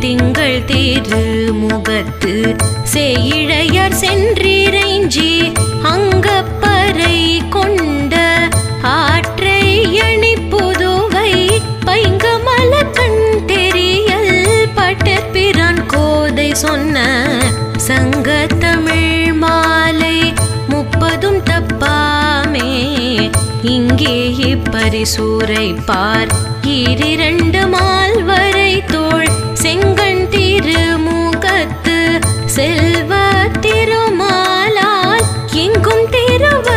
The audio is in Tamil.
திங்கள் திருமுகத்து சேயிழையர் சென்றிறைஞ்சி அங்கப்பறை கொண்ட ஆற்றை அணி புதுவை பைங்கமல கண் தெரியல் பட்டப்பிரான் கோதை சொன்ன சங்கத்தமிழ் மாலை முப்பதும் தப்பாமே. இங்கே இப்பரிசூரை பார் ஈரிரண்டு மா செல்வ திருமாலால் எங்கும் திருவ